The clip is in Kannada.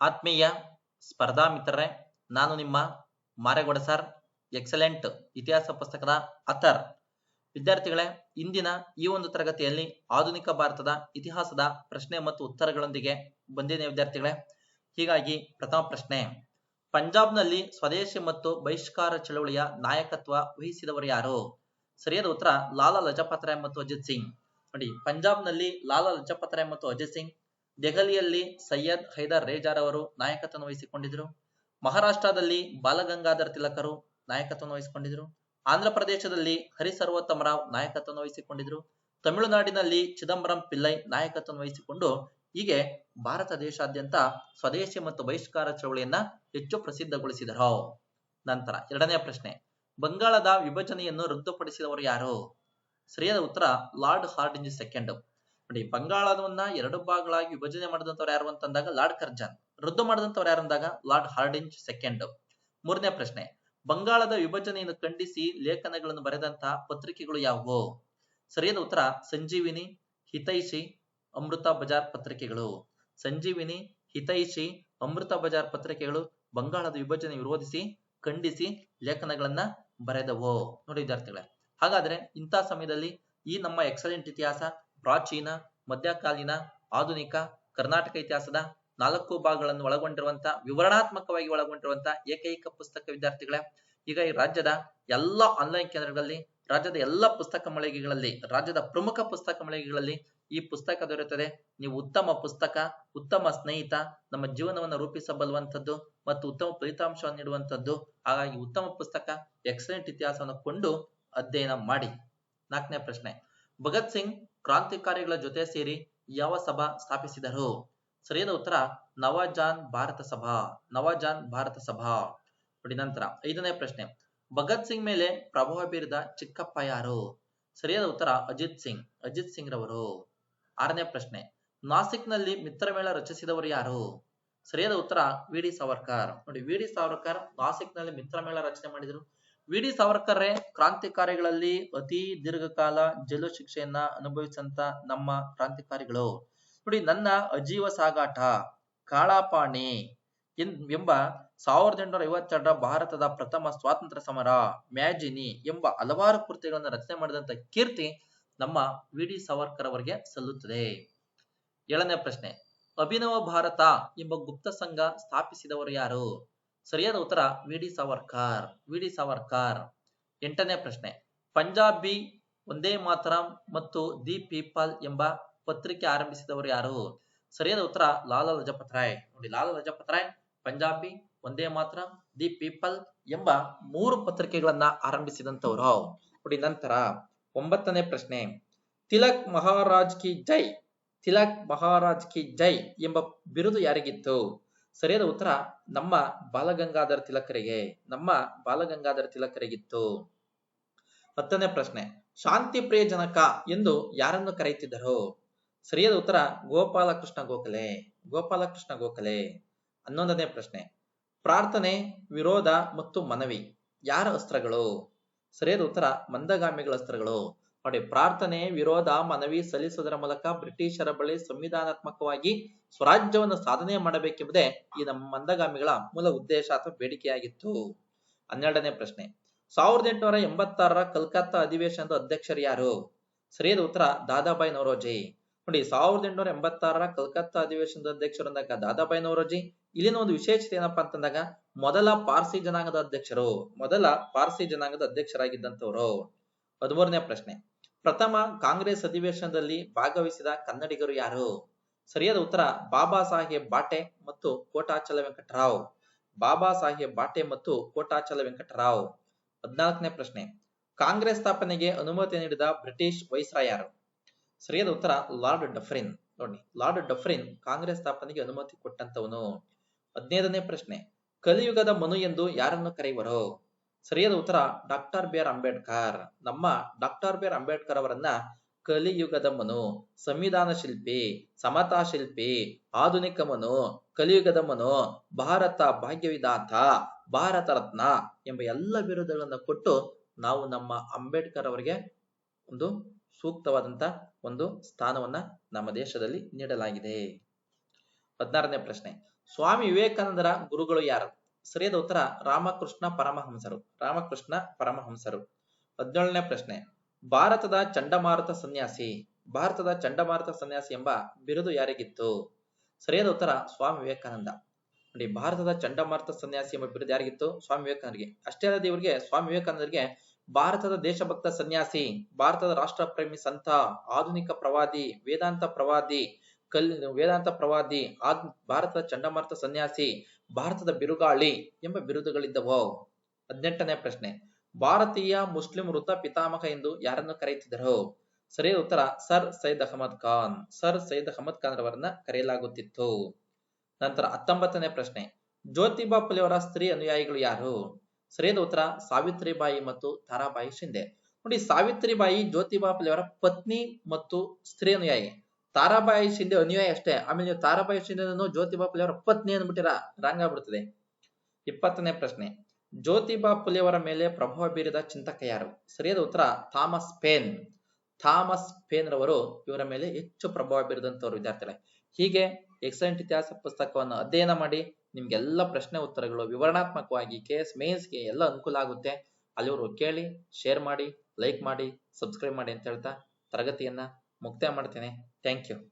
ಆತ್ಮೀಯ ಸ್ಪರ್ಧಾ ಮಿತ್ರರೆ, ನಾನು ನಿಮ್ಮ ಮಾರೇಗೌಡ ಸರ್, ಎಕ್ಸಲೆಂಟ್ ಇತಿಹಾಸ ಪುಸ್ತಕದ ಅಥರ್. ವಿದ್ಯಾರ್ಥಿಗಳೇ, ಇಂದಿನ ಈ ಒಂದು ತರಗತಿಯಲ್ಲಿ ಆಧುನಿಕ ಭಾರತದ ಇತಿಹಾಸದ ಪ್ರಶ್ನೆ ಮತ್ತು ಉತ್ತರಗಳೊಂದಿಗೆ ಬಂದಿದೆ ವಿದ್ಯಾರ್ಥಿಗಳೇ. ಹೀಗಾಗಿ ಪ್ರಥಮ ಪ್ರಶ್ನೆ, ಪಂಜಾಬ್ನಲ್ಲಿ ಸ್ವದೇಶಿ ಮತ್ತು ಬಹಿಷ್ಕಾರ ಚಳವಳಿಯ ನಾಯಕತ್ವ ವಹಿಸಿದವರು ಯಾರು? ಸರಿಯಾದ ಉತ್ತರ ಲಾಲಾ ಲಜಪತ್ ರಾಯ್ ಮತ್ತು ಅಜಿತ್ ಸಿಂಗ್. ನೋಡಿ, ಪಂಜಾಬ್ನಲ್ಲಿ ಲಾಲಾ ಲಜಪತ್ ರಾಯ್ ಮತ್ತು ಅಜಿತ್ ಸಿಂಗ್ ದೆಹಲಿಯಲ್ಲಿ ಸೈಯದ್ ಹೈದರ್ ರೇಜಾರ್ ಅವರು ನಾಯಕತ್ವ ವಹಿಸಿಕೊಂಡಿದ್ರು. ಮಹಾರಾಷ್ಟ್ರದಲ್ಲಿ ಬಾಲಗಂಗಾಧರ್ ತಿಲಕರು ನಾಯಕತ್ವ ವಹಿಸಿಕೊಂಡಿದ್ರು. ಆಂಧ್ರ ಪ್ರದೇಶದಲ್ಲಿ ಹರಿ ಸರ್ವೋತ್ತಮರಾವ್ ನಾಯಕತ್ವ ವಹಿಸಿಕೊಂಡಿದ್ರು. ತಮಿಳುನಾಡಿನಲ್ಲಿ ಚಿದಂಬರಂ ಪಿಲ್ಲೈ ನಾಯಕತ್ವ ವಹಿಸಿಕೊಂಡು ಹೀಗೆ ಭಾರತ ದೇಶಾದ್ಯಂತ ಸ್ವದೇಶಿ ಮತ್ತು ಬಹಿಷ್ಕಾರ ಚಳವಳಿಯನ್ನ ಹೆಚ್ಚು ಪ್ರಸಿದ್ಧಗೊಳಿಸಿದರು ನಂತರ ಎರಡನೇ ಪ್ರಶ್ನೆ, ಬಂಗಾಳದ ವಿಭಜನೆಯನ್ನು ರದ್ದುಪಡಿಸಿದವರು ಯಾರು? ಸರಿಯಾದ ಉತ್ತರ ಲಾರ್ಡ್ ಹಾರ್ಡಿಂಜ್ ಸೆಕೆಂಡ್ ನೋಡಿ ಬಂಗಾಳವನ್ನ ಎರಡು ಭಾಗಗಳಾಗಿ ವಿಭಜನೆ ಮಾಡಿದಂತವ್ರು ಯಾರು ಅಂತಂದಾಗ ಲಾರ್ಡ್ ಕರ್ಜನ್. ರದ್ದು ಮಾಡಿದಂತವ್ರು ಯಾರು ಅಂದಾಗ ಲಾರ್ಡ್ ಹಾರ್ಡಿಂಜ್ ಸೆಕೆಂಡ್. ಮೂರನೇ ಪ್ರಶ್ನೆ, ಬಂಗಾಳದ ವಿಭಜನೆಯನ್ನು ಖಂಡಿಸಿ ಲೇಖನಗಳನ್ನು ಬರೆದಂತಹ ಪತ್ರಿಕೆಗಳು ಯಾವುವು? ಸರಿಯಾದ ಉತ್ತರ, ಸಂಜೀವಿನಿ, ಹಿತೈಷಿ, ಅಮೃತ ಬಜಾರ್ ಪತ್ರಿಕೆಗಳು. ಸಂಜೀವಿನಿ, ಹಿತೈಷಿ, ಅಮೃತ ಬಜಾರ್ ಪತ್ರಿಕೆಗಳು ಬಂಗಾಳದ ವಿಭಜನೆ ವಿರೋಧಿಸಿ, ಖಂಡಿಸಿ ಲೇಖನಗಳನ್ನ ಬರೆದವು. ನೋಡಿ ವಿದ್ಯಾರ್ಥಿಗಳೇ, ಹಾಗಾದ್ರೆ ಇಂಥ ಸಮಯದಲ್ಲಿ ಈ ನಮ್ಮ ಎಕ್ಸಲೆಂಟ್ ಇತಿಹಾಸ ಪ್ರಾಚೀನ, ಮಧ್ಯಕಾಲೀನ, ಆಧುನಿಕ, ಕರ್ನಾಟಕ ಇತಿಹಾಸದ ನಾಲ್ಕು ಭಾಗಗಳನ್ನು ಒಳಗೊಂಡಿರುವಂತಹ ವಿವರಣಾತ್ಮಕವಾಗಿ ಒಳಗೊಂಡಿರುವಂತ ಏಕೈಕ ಪುಸ್ತಕ ವಿದ್ಯಾರ್ಥಿಗಳೇ, ಈಗ ಈ ರಾಜ್ಯದ ಎಲ್ಲ ಆನ್ಲೈನ್ ಕೇಂದ್ರಗಳಲ್ಲಿ, ರಾಜ್ಯದ ಎಲ್ಲ ಪುಸ್ತಕ ಮಳಿಗೆಗಳಲ್ಲಿ, ರಾಜ್ಯದ ಪ್ರಮುಖ ಪುಸ್ತಕ ಮಳಿಗೆಗಳಲ್ಲಿ ಈ ಪುಸ್ತಕ ದೊರೆಯುತ್ತದೆ. ನೀವು ಉತ್ತಮ ಪುಸ್ತಕ, ಉತ್ತಮ ಸ್ನೇಹಿತ, ನಮ್ಮ ಜೀವನವನ್ನು ರೂಪಿಸಬಲ್ಲುವಂಥದ್ದು ಮತ್ತು ಉತ್ತಮ ಫಲಿತಾಂಶವನ್ನು ನೀಡುವಂಥದ್ದು, ಹಾಗಾಗಿ ಉತ್ತಮ ಪುಸ್ತಕ ಎಕ್ಸಲೆಂಟ್ ಇತಿಹಾಸವನ್ನು ಕೊಂಡು ಅಧ್ಯಯನ ಮಾಡಿ. ನಾಲ್ಕನೇ ಪ್ರಶ್ನೆ, ಭಗತ್ ಸಿಂಗ್ ಕ್ರಾಂತಿಕಾರಿಗಳ ಜೊತೆ ಸೇರಿ ಯಾವ ಸಭಾ ಸ್ಥಾಪಿಸಿದರು? ಸರಿಯಾದ ಉತ್ತರ, ನವಜಾನ್ ಭಾರತ ಸಭಾ, ನವಜಾನ್ ಭಾರತ ಸಭಾ. ನೋಡಿ ನಂತರ, ಐದನೇ ಪ್ರಶ್ನೆ. ಭಗತ್ ಸಿಂಗ್ ಮೇಲೆ ಪ್ರಭಾವ ಬೀರಿದ ಚಿಕ್ಕಪ್ಪ ಯಾರು? ಸರಿಯಾದ ಉತ್ತರ, ಅಜಿತ್ ಸಿಂಗ್. ಅಜಿತ್ ಸಿಂಗ್ ರವರು ಆರನೇ ಪ್ರಶ್ನೆ. ನಾಸಿಕ್ನಲ್ಲಿ ಮಿತ್ರಮೇಳ ರಚಿಸಿದವರು ಯಾರು? ಸರಿಯಾದ ಉತ್ತರ, ವಿ ಡಿ ಸಾವರ್ಕರ್. ನೋಡಿ, ವಿ ಡಿ ಸಾವರ್ಕರ್ ಮಿತ್ರ ಮಿತ್ರಮೇಳ ರಚನೆ ಮಾಡಿದರು. ವಿ ಡಿ ಸಾವರ್ಕರ್ರೆ, ಕ್ರಾಂತಿಕಾರಿಗಳಲ್ಲಿ ಅತಿ ದೀರ್ಘಕಾಲ ಜೈಲು ಶಿಕ್ಷೆಯನ್ನ ಅನುಭವಿಸಂತ ನಮ್ಮ ಕ್ರಾಂತಿಕಾರಿಗಳು. ನೋಡಿ, ನನ್ನ ಅಜೀವ ಸಾಗಾಟ, ಕಾಳಾಪಾಣಿ ಎಂಬ ಸಾವಿರದ ಎಂಟುನೂರ ಐವತ್ತೆರಡರ ಭಾರತದ ಪ್ರಥಮ ಸ್ವಾತಂತ್ರ್ಯ ಸಮರ, ಮ್ಯಾಜಿನಿ ಎಂಬ ಹಲವಾರು ಕೃತಿಗಳನ್ನು ರಚನೆ ಮಾಡಿದಂತ ಕೀರ್ತಿ ನಮ್ಮ ವಿ ಡಿ ಸಾವರ್ಕರ್ ಅವರಿಗೆ ಸಲ್ಲುತ್ತದೆ. ಏಳನೇ ಪ್ರಶ್ನೆ, ಅಭಿನವ ಭಾರತ ಎಂಬ ಗುಪ್ತ ಸಂಘ ಸ್ಥಾಪಿಸಿದವರು ಯಾರು? ಸರಿಯಾದ ಉತ್ತರ V D Savarkar V D Savarkar. ಎಂಟನೇ ಪ್ರಶ್ನೆ. ಪಂಜಾಬಿ ಒಂದೇ ಮಾತರಂ ಮತ್ತು ದಿ ಪೀಪಲ್ ಎಂಬ ಪತ್ರಿಕೆ ಆರಂಭಿಸಿದವರು ಯಾರು? ಸರಿಯಾದ ಉತ್ತರ, ಲಾಲಾ ಲಜಪತ್ ರಾಯ್ ನೋಡಿ, ಲಾಲಾ ಲಜಪತ್ ರಾಯ್ ಪಂಜಾಬಿ ಒಂದೇ ಮಾತ್ರ, ದಿ ಪೀಪಲ್ ಎಂಬ ಮೂರು ಪತ್ರಿಕೆಗಳನ್ನ ಆರಂಭಿಸಿದಂತವರು ನೋಡಿ, ನಂತರ ಒಂಬತ್ತನೇ ಪ್ರಶ್ನೆ. ತಿಲಕ್ ಮಹಾರಾಜ್ ಕಿ ಜೈ, ತಿಲಕ್ ಮಹಾರಾಜ್ ಕಿ ಜೈ ಎಂಬ ಬಿರುದು ಯಾರಿಗಿತ್ತು? ಸರಿಯಾದ ಉತ್ತರ ನಮ್ಮ ಬಾಲಗಂಗಾಧರ ತಿಲಕರಿಗೆ, ನಮ್ಮ ಬಾಲಗಂಗಾಧರ ತಿಲಕರಿಗಿತ್ತು. ಹತ್ತನೇ ಪ್ರಶ್ನೆ, ಶಾಂತಿ ಪ್ರಿಯ ಜನಕ ಎಂದು ಯಾರನ್ನು ಕರೆಯುತ್ತಿದ್ದರು? ಸರಿಯಾದ ಉತ್ತರ, ಗೋಪಾಲಕೃಷ್ಣ ಗೋಖಲೆ ಗೋಪಾಲಕೃಷ್ಣ ಗೋಖಲೆ. ಹನ್ನೊಂದನೇ ಪ್ರಶ್ನೆ, ಪ್ರಾರ್ಥನೆ, ವಿರೋಧ ಮತ್ತು ಮನವಿ, ಯಾರ ಅಸ್ತ್ರಗಳು? ಸರಿಯಾದ ಉತ್ತರ, ಮಂದಗಾಮಿಗಳ ಅಸ್ತ್ರಗಳು. ನೋಡಿ ಪ್ರಾರ್ಥನೆ, ವಿರೋಧ, ಮನವಿ ಸಲ್ಲಿಸುವುದರ ಮೂಲಕ ಬ್ರಿಟಿಷರ ಬಳಿ ಸಂವಿಧಾನಾತ್ಮಕವಾಗಿ ಸ್ವರಾಜ್ಯವನ್ನು ಸಾಧನೆ ಮಾಡಬೇಕೆಂಬುದೇ ಈ ನಮ್ಮ ಮಂದಗಾಮಿಗಳ ಮೂಲ ಉದ್ದೇಶ ಅಥವಾ ಬೇಡಿಕೆಯಾಗಿತ್ತು. ಹನ್ನೆರಡನೇ ಪ್ರಶ್ನೆ. ಸಾವಿರದ ಎಂಟುನೂರ ಎಂಬತ್ತಾರರ ಕಲ್ಕತ್ತಾ ಅಧಿವೇಶನದ ಅಧ್ಯಕ್ಷರು ಯಾರು? ಸರಿಯಾದ ಉತ್ತರ ದಾದಾಬಾಯಿ ನವರೋಜಿ. ನೋಡಿ, ಸಾವಿರದ ಎಂಟುನೂರ ಎಂಬತ್ತಾರರ ಕಲ್ಕತ್ತಾ ಅಧಿವೇಶನದ ಅಧ್ಯಕ್ಷರು ಅಂದಾಗ ದಾದಾಬಾಯಿ ನವರೋಜಿ, ಇಲ್ಲಿನ ಒಂದು ವಿಶೇಷತೆ ಏನಪ್ಪಾ ಅಂತಂದಾಗ ಮೊದಲ ಪಾರ್ಸಿ ಜನಾಂಗದ ಅಧ್ಯಕ್ಷರು. ಮೊದಲ ಪಾರ್ಸಿ ಜನಾಂಗದ ಅಧ್ಯಕ್ಷರಾಗಿದ್ದಂತವರು ಹದಿಮೂರನೇ ಪ್ರಶ್ನೆ. ಪ್ರಥಮ ಕಾಂಗ್ರೆಸ್ ಅಧಿವೇಶನದಲ್ಲಿ ಭಾಗವಹಿಸಿದ ಕನ್ನಡಿಗರು ಯಾರು? ಸರಿಯಾದ ಉತ್ತರ, ಬಾಬಾ ಸಾಹೇಬ್ ಬಾಟೆ ಮತ್ತು ಕೋಟಾಚಲ ವೆಂಕಟರಾವ್. ಬಾಬಾ ಸಾಹೇಬ್ ಬಾಟೆ ಮತ್ತು ಕೋಟಾಚಲ ವೆಂಕಟರಾವ್. ಹದಿನಾಲ್ಕನೇ ಪ್ರಶ್ನೆ. ಕಾಂಗ್ರೆಸ್ ಸ್ಥಾಪನೆಗೆ ಅನುಮತಿ ನೀಡಿದ ಬ್ರಿಟಿಷ್ ವೈಸ್ರಾಯ್ ಯಾರು? ಸರಿಯಾದ ಉತ್ತರ, ಲಾರ್ಡ್ ಡಫ್ರಿನ್. ನೋಡಿ, ಲಾರ್ಡ್ ಡಫ್ರಿನ್ ಕಾಂಗ್ರೆಸ್ ಸ್ಥಾಪನೆಗೆ ಅನುಮತಿ ಕೊಟ್ಟಂತವನು ಹದಿನೈದನೇ ಪ್ರಶ್ನೆ. ಕಲಿಯುಗದ ಮನು ಎಂದು ಯಾರನ್ನು ಕರೆಯುವರು? ಸರಿಯಾದ ಉತ್ತರ ಡಾಕ್ಟರ್ ಬಿ ಆರ್ ಅಂಬೇಡ್ಕರ್. ನಮ್ಮ ಡಾಕ್ಟರ್ ಬಿ ಆರ್ ಅಂಬೇಡ್ಕರ್ ಅವರನ್ನ ಕಲಿಯುಗದ ಮನು, ಸಂವಿಧಾನ ಶಿಲ್ಪಿ, ಸಮತಾ ಶಿಲ್ಪಿ, ಆಧುನಿಕ ಮನು, ಕಲಿಯುಗದ ಮನು, ಭಾರತ ಭಾಗ್ಯವಿದಾತ ಭಾರತ ರತ್ನ ಎಂಬ ಎಲ್ಲ ಬಿರುದುಗಳನ್ನು ಕೊಟ್ಟು ನಾವು ನಮ್ಮ ಅಂಬೇಡ್ಕರ್ ಅವರಿಗೆ ಒಂದು ಸೂಕ್ತವಾದಂತ ಒಂದು ಸ್ಥಾನವನ್ನ ನಮ್ಮ ದೇಶದಲ್ಲಿ ನೀಡಲಾಗಿದೆ. ಹದಿನಾರನೇ ಪ್ರಶ್ನೆ. ಸ್ವಾಮಿ ವಿವೇಕಾನಂದರ ಗುರುಗಳು ಯಾರು? ಸರಿಯಾದ ಉತ್ತರ ರಾಮಕೃಷ್ಣ ಪರಮಹಂಸರು. ರಾಮಕೃಷ್ಣ ಪರಮಹಂಸರು. ಹದಿನೇಳನೇ ಪ್ರಶ್ನೆ. ಭಾರತದ ಚಂಡಮಾರುತ ಸನ್ಯಾಸಿ. ಭಾರತದ ಚಂಡಮಾರುತ ಸನ್ಯಾಸಿ ಎಂಬ ಬಿರುದು ಯಾರಿಗಿತ್ತು? ಸರಿಯಾದ ಉತ್ತರ ಸ್ವಾಮಿ ವಿವೇಕಾನಂದ. ನೋಡಿ, ಭಾರತದ ಚಂಡಮಾರುತ ಸನ್ಯಾಸಿ ಎಂಬ ಬಿರುದು ಯಾರಿಗಿತ್ತು? ಸ್ವಾಮಿ ವಿವೇಕಾನಂದರಿಗೆ. ಅಷ್ಟೇ ಅಲ್ಲದೆ ಇವರಿಗೆ ಸ್ವಾಮಿ ವಿವೇಕಾನಂದರಿಗೆ ಭಾರತದ ದೇಶಭಕ್ತ ಸನ್ಯಾಸಿ, ಭಾರತದ ರಾಷ್ಟ್ರ ಪ್ರೇಮಿ ಸಂತ, ಆಧುನಿಕ ಪ್ರವಾದಿ, ವೇದಾಂತ ಪ್ರವಾದಿ, ಕಲ್, ವೇದಾಂತ ಪ್ರವಾದಿ ಭಾರತದ ಚಂಡಮಾರುತ ಸನ್ಯಾಸಿ ಭಾರತದ ಬಿರುಗಾಳಿ ಎಂಬ ಬಿರುದುಗಳಿದ್ದವು? ಹದಿನೆಂಟನೇ ಪ್ರಶ್ನೆ. ಭಾರತೀಯ ಮುಸ್ಲಿಂ ವೃತ್ತ ಪಿತಾಮಹ ಎಂದು ಯಾರನ್ನು ಕರೆಯುತ್ತಿದ್ದರು? ಸರಿಯಾದ ಉತ್ತರ, ಸರ್ ಸೈದ್ ಅಹಮದ್ ಖಾನ್. ಸರ್ ಸೈದ್ ಅಹಮದ್ ಖಾನ್ ರವರನ್ನ ಕರೆಯಲಾಗುತ್ತಿತ್ತು. ನಂತರ ಹತ್ತೊಂಬತ್ತನೇ ಪ್ರಶ್ನೆ. ಜ್ಯೋತಿಬಾ ಫುಲೆಯವರ ಸ್ತ್ರೀ ಅನುಯಾಯಿಗಳು ಯಾರು? ಸರಿಯಾದ ಉತ್ತರ, ಸಾವಿತ್ರಿಬಾಯಿ ಮತ್ತು ತಾರಾಬಾಯಿ ಶಿಂದೆ ನೋಡಿ, ಸಾವಿತ್ರಿಬಾಯಿ, ಜ್ಯೋತಿಬಾ ಫುಲೆಯವರ ಪತ್ನಿ ಮತ್ತು ಸ್ತ್ರೀ ಅನುಯಾಯಿ. ತಾರಾಬಾಯಿ ಶಿಂದೆ ಅನುಯಾಯಿ ಅಷ್ಟೇ. ಆಮೇಲೆ ನೀವು ತಾರಾಬಾಯಿ ಶಿಂದೆ ಜ್ಯೋತಿಬಾ ಫುಲೆಯವರ ಪತ್ನಿ ಅಂದ್ಬಿಟ್ಟಿರ, ರಾಂಗ್ ಆಗ್ಬಿಡ್ತದೆ. ಇಪ್ಪತ್ತನೇ ಪ್ರಶ್ನೆ. ಜ್ಯೋತಿಬಾ ಫುಲೆಯವರ ಮೇಲೆ ಪ್ರಭಾವ ಬೀರಿದ ಚಿಂತಕ ಯಾರು? ಸರಿಯಾದ ಉತ್ತರ, ಥಾಮಸ್ ಪೇನ್. ಥಾಮಸ್ ಪೇನ್ ರವರು ಇವರ ಮೇಲೆ ಹೆಚ್ಚು ಪ್ರಭಾವ ಬೀರಿದಂತವರು ವಿದ್ಯಾರ್ಥಿಗಳೇ. ಹೀಗೆ ಎಕ್ಸಲೆಂಟ್ ಇತಿಹಾಸ ಪುಸ್ತಕವನ್ನು ಅಧ್ಯಯನ ಮಾಡಿ ನಿಮ್ಗೆಲ್ಲ ಪ್ರಶ್ನೆ ಉತ್ತರಗಳು ವಿವರಣಾತ್ಮಕವಾಗಿ ಕೇಸ್ ಮೇನ್ಸ್ಗೆ ಎಲ್ಲ ಅನುಕೂಲ ಆಗುತ್ತೆ. ಅಲ್ಲಿವರು ಕೇಳಿ ಶೇರ್ ಮಾಡಿ ಲೈಕ್ ಮಾಡಿ ಸಬ್ಸ್ಕ್ರೈಬ್ ಮಾಡಿ ಅಂತ ಹೇಳ್ತಾ ತರಗತಿಯನ್ನ ಮುಕ್ತಾಯ ಮಾಡ್ತೇನೆ. Thank you.